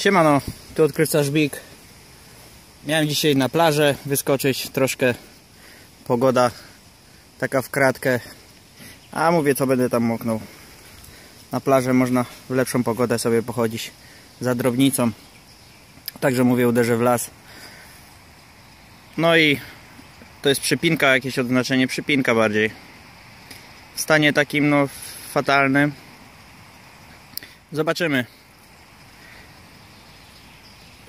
Siemano, tu odkrywca Big. Miałem dzisiaj na plażę wyskoczyć, troszkę pogoda taka w kratkę. A mówię, co będę tam moknął. Na plażę można w lepszą pogodę sobie pochodzić za drobnicą. Także mówię, uderzę w las. No i to jest przypinka, jakieś odznaczenie, przypinka bardziej. W stanie takim, no, fatalnym. Zobaczymy.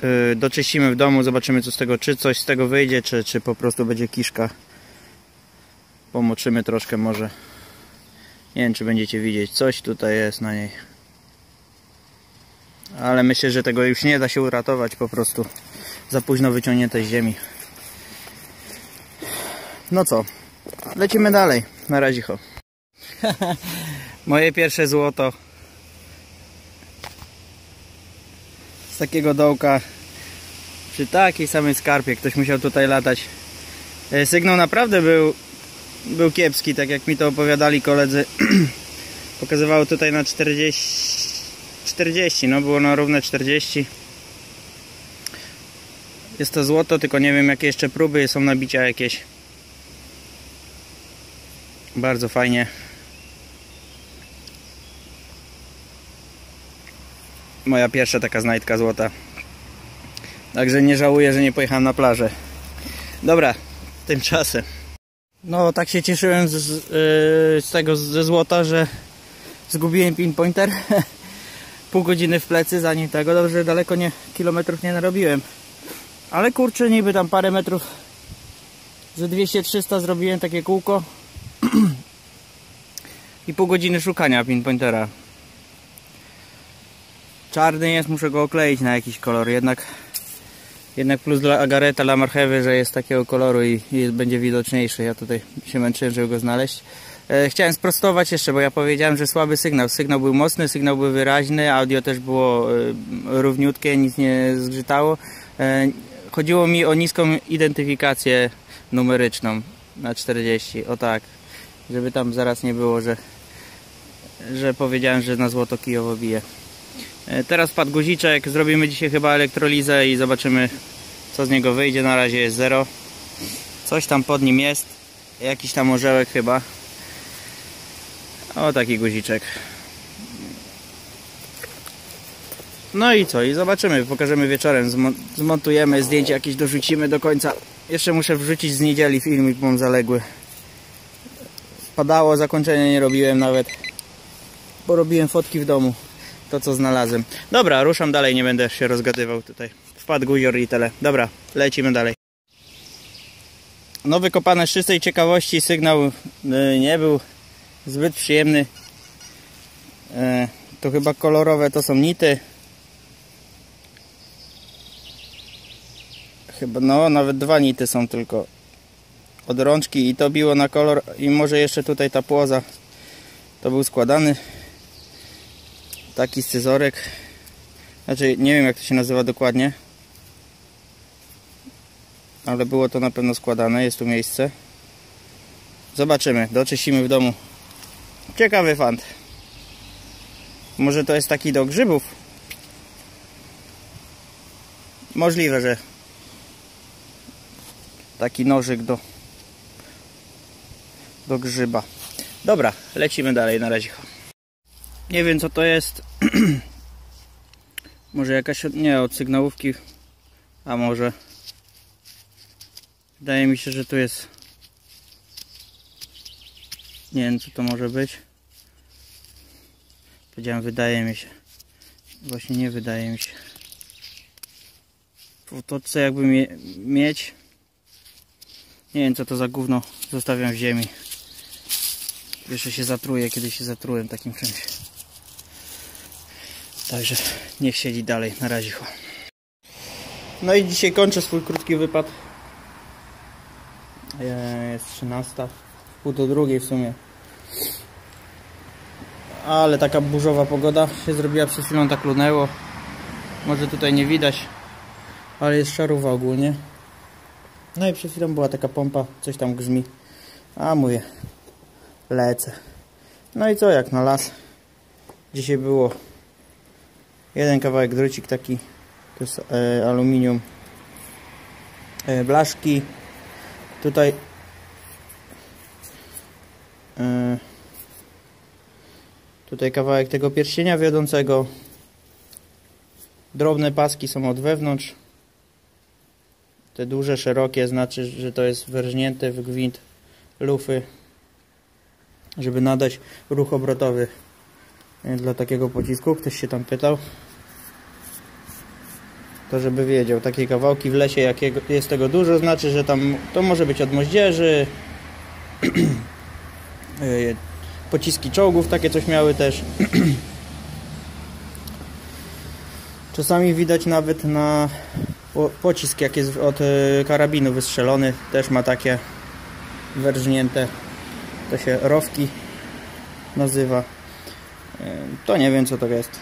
Yy, doczyścimy w domu, zobaczymy co z tego, czy coś z tego wyjdzie, czy, czy po prostu będzie kiszka. Pomoczymy troszkę może. Nie wiem, czy będziecie widzieć, coś tutaj jest na niej. Ale myślę, że tego już nie da się uratować, po prostu za późno wyciągnięte z ziemi. No co, lecimy dalej. Na razie. Ho. Moje pierwsze złoto takiego dołka przy takiej samej skarpie ktoś musiał tutaj latać. E, sygnał naprawdę był był kiepski, tak jak mi to opowiadali koledzy. Pokazywało tutaj na 40 40, no było na równe 40 jest to złoto, tylko nie wiem jakie jeszcze próby są nabicia jakieś. Bardzo fajnie moja pierwsza taka znajdka złota. Także nie żałuję, że nie pojechałem na plażę. Dobra, tymczasem. No tak się cieszyłem z, z, yy, tego ze złota, że zgubiłem pinpointer. Pół godziny w plecy zanim tego, dobrze daleko nie kilometrów nie narobiłem. Ale kurczę niby tam parę metrów. Ze 200-300 zrobiłem takie kółko. I pół godziny szukania pinpointera czarny jest, muszę go okleić na jakiś kolor. Jednak jednak plus dla agareta, dla marchewy, że jest takiego koloru i, i będzie widoczniejszy. Ja tutaj się męczyłem, żeby go znaleźć. E, chciałem sprostować jeszcze, bo ja powiedziałem, że słaby sygnał. Sygnał był mocny, sygnał był wyraźny audio też było e, równiutkie, nic nie zgrzytało. E, chodziło mi o niską identyfikację numeryczną na 40, o tak. Żeby tam zaraz nie było, że że powiedziałem, że na złoto kijowo bije teraz padł guziczek, zrobimy dzisiaj chyba elektrolizę i zobaczymy co z niego wyjdzie. Na razie jest zero. Coś tam pod nim jest. Jakiś tam orzełek chyba. O taki guziczek. No i co? I zobaczymy. Pokażemy wieczorem. Zmontujemy zdjęcie jakieś dorzucimy do końca. Jeszcze muszę wrzucić z niedzieli filmik, bo mam zaległy. Padało, zakończenia nie robiłem nawet. Bo robiłem fotki w domu to co znalazłem. Dobra, ruszam dalej, nie będę się rozgadywał tutaj. Wpadł guzior i tyle. Dobra, lecimy dalej. No wykopane z czystej ciekawości sygnał y, nie był zbyt przyjemny. E, to chyba kolorowe to są nity. Chyba no nawet dwa nity są tylko od rączki i to biło na kolor i może jeszcze tutaj ta płoza to był składany taki scyzorek. Znaczy nie wiem jak to się nazywa dokładnie ale było to na pewno składane, jest tu miejsce. Zobaczymy, doczyścimy w domu. Ciekawy fant. Może to jest taki do grzybów? Możliwe, że taki nożyk do do grzyba. Dobra, lecimy dalej na razie nie wiem co to jest. może jakaś, nie od sygnałówki, a może wydaje mi się, że tu jest nie wiem co to może być. Powiedziałem wydaje mi się. Właśnie nie wydaje mi się. To co jakby mie mieć. Nie wiem co to za gówno zostawiam w ziemi. Jeszcze się zatruję, kiedy się zatrułem takim czymś. Także niech siedzi dalej, na razie. No i dzisiaj kończę swój krótki wypad. Jest 13, pół do drugiej w sumie. Ale taka burzowa pogoda się zrobiła, przed chwilą tak lunęło. Może tutaj nie widać, ale jest szarowa ogólnie. No i przed chwilą była taka pompa, coś tam grzmi. A mówię, lecę. No i co, jak na las. Dzisiaj było Jeden kawałek drucik taki To jest e, aluminium. E, blaszki. Tutaj e, Tutaj kawałek tego pierścienia wiodącego. Drobne paski są od wewnątrz. Te duże, szerokie znaczy, że to jest wyrżnięte w gwint lufy, żeby nadać ruch obrotowy dla takiego pocisku. Ktoś się tam pytał. To żeby wiedział, takie kawałki w lesie, jak jest tego dużo, znaczy, że tam to może być od moździerzy, pociski czołgów, takie coś miały też. Czasami widać nawet na pocisk, jak jest od e, karabinu wystrzelony, też ma takie wyrżnięte, to się rowki nazywa. To nie wiem co to jest.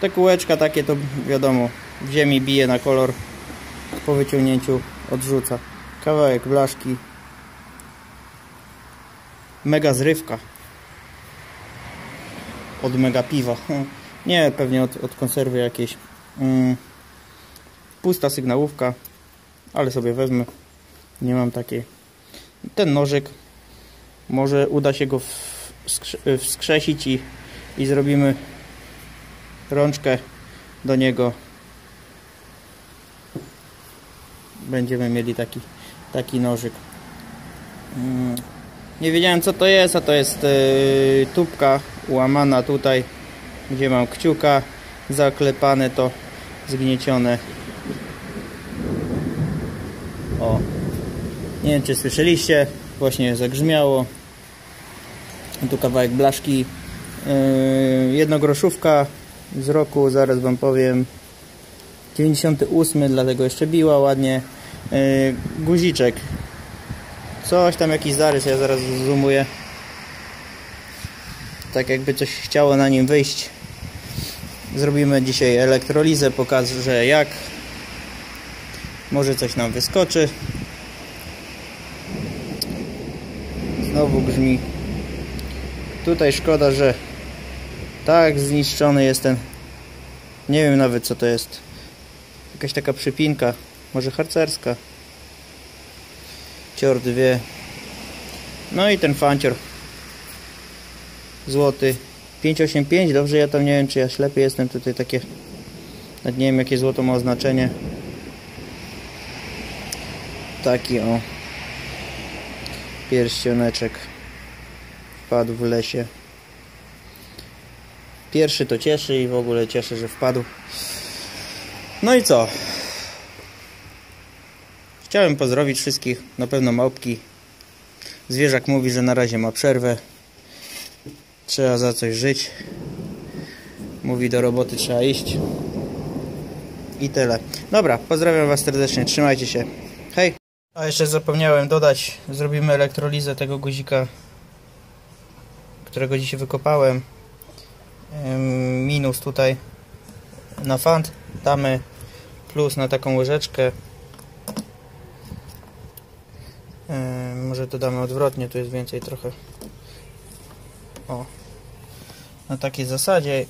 Te kółeczka takie to wiadomo, w ziemi bije na kolor, po wyciągnięciu odrzuca. Kawałek blaszki, mega zrywka od mega piwa. Nie, pewnie od, od konserwy jakiejś. Mm. Pusta sygnałówka, ale sobie wezmę. Nie mam takiej. Ten nożyk, może uda się go wskrzesić i, i zrobimy rączkę do niego. Będziemy mieli taki, taki nożyk. Mm. Nie wiedziałem co to jest, a to jest yy, tubka łamana tutaj, gdzie mam kciuka zaklepane to zgniecione. O, nie wiem czy słyszeliście, właśnie zagrzmiało. Tu kawałek blaszki, yy, jednogroszówka z roku, zaraz wam powiem 98, dlatego jeszcze biła ładnie. Yy, guziczek Coś tam, jakiś zarys, ja zaraz zoomuję. Tak jakby coś chciało na nim wyjść. Zrobimy dzisiaj elektrolizę, pokażę jak. Może coś nam wyskoczy. Znowu grzmi. Tutaj szkoda, że tak zniszczony jest ten. Nie wiem nawet co to jest. Jakaś taka przypinka. Może harcerska cior dwie no i ten fancior złoty 585 dobrze ja tam nie wiem czy ja ślepy jestem tutaj takie nawet nie wiem jakie złoto ma oznaczenie taki o pierścioneczek wpadł w lesie pierwszy to cieszy i w ogóle cieszę, że wpadł no i co Chciałem pozdrowić wszystkich, na pewno małpki. Zwierzak mówi, że na razie ma przerwę. Trzeba za coś żyć. Mówi do roboty trzeba iść. I tyle. Dobra, pozdrawiam Was serdecznie, trzymajcie się. Hej! A jeszcze zapomniałem dodać, zrobimy elektrolizę tego guzika, którego dzisiaj wykopałem. Minus tutaj na fant, damy plus na taką łyżeczkę może to damy odwrotnie, tu jest więcej trochę. O. Na takiej zasadzie.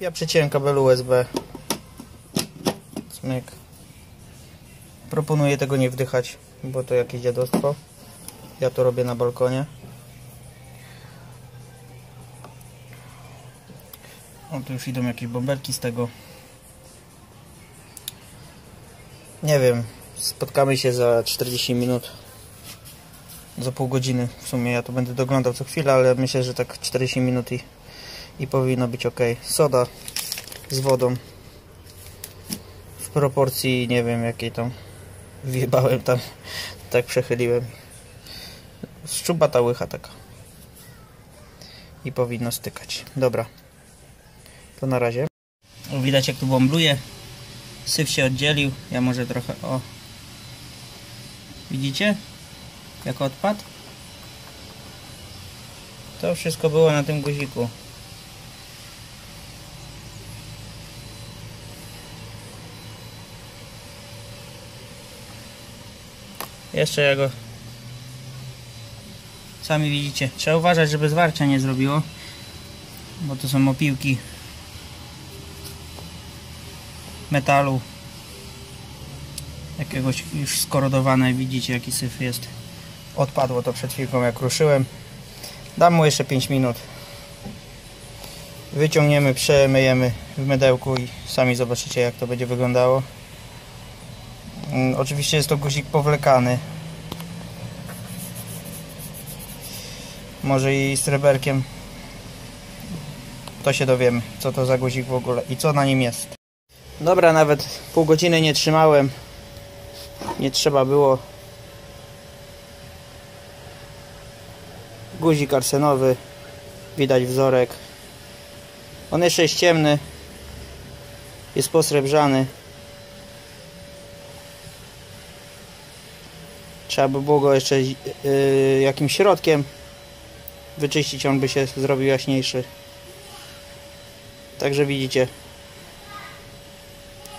Ja przyciąłem kabel USB. Smyk. Proponuję tego nie wdychać, bo to jakieś dziadostwo. Ja to robię na balkonie. O, tu już idą jakieś bąbelki z tego. Nie wiem, spotkamy się za 40 minut za pół godziny w sumie ja to będę doglądał co chwilę, ale myślę, że tak 40 minut i, i powinno być ok. Soda z wodą w proporcji nie wiem jakiej tam wjebałem tam, tak przechyliłem. Szczubata łycha taka. I powinno stykać. Dobra. To na razie. Widać jak tu bąbluje. Syf się oddzielił. Ja może trochę o. Widzicie? jak odpadł. To wszystko było na tym guziku. Jeszcze ja go sami widzicie. Trzeba uważać, żeby zwarcia nie zrobiło, bo to są opiłki metalu. Jakiegoś już skorodowane widzicie jaki syf jest. Odpadło to przed chwilką jak ruszyłem. Dam mu jeszcze 5 minut. Wyciągniemy, przemyjemy w mydełku i sami zobaczycie jak to będzie wyglądało. Mm, oczywiście jest to guzik powlekany. Może i sreberkiem to się dowiemy co to za guzik w ogóle i co na nim jest dobra nawet pół godziny nie trzymałem. Nie trzeba było. Guzik arsenowy. Widać wzorek. On jeszcze jest ciemny. Jest posrebrzany. Trzeba by było go jeszcze yy, jakimś środkiem wyczyścić on by się zrobił jaśniejszy. Także widzicie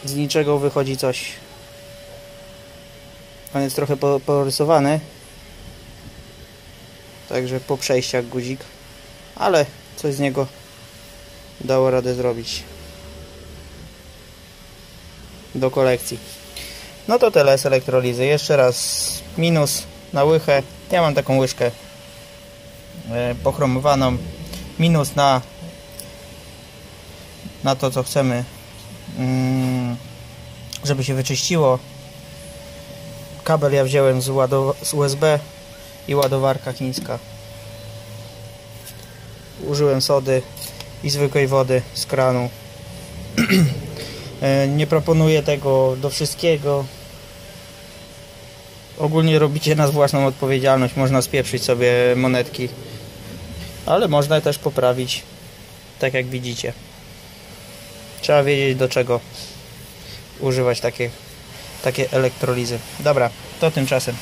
z niczego wychodzi coś. On jest trochę po- porysowany. Także po przejściach guzik. Ale coś z niego dało radę zrobić. Do kolekcji. No to tyle z elektrolizy. Jeszcze raz minus na łychę. Ja mam taką łyżkę e, pochromowaną. Minus na na to co chcemy żeby się wyczyściło. Kabel ja wziąłem z, z USB i ładowarka chińska. Użyłem sody i zwykłej wody z kranu. E, nie proponuję tego do wszystkiego. Ogólnie robicie na własną odpowiedzialność. Można spieprzyć sobie monetki ale można też poprawić tak jak widzicie trzeba wiedzieć do czego używać takie, takie elektrolizy. Dobra, to tymczasem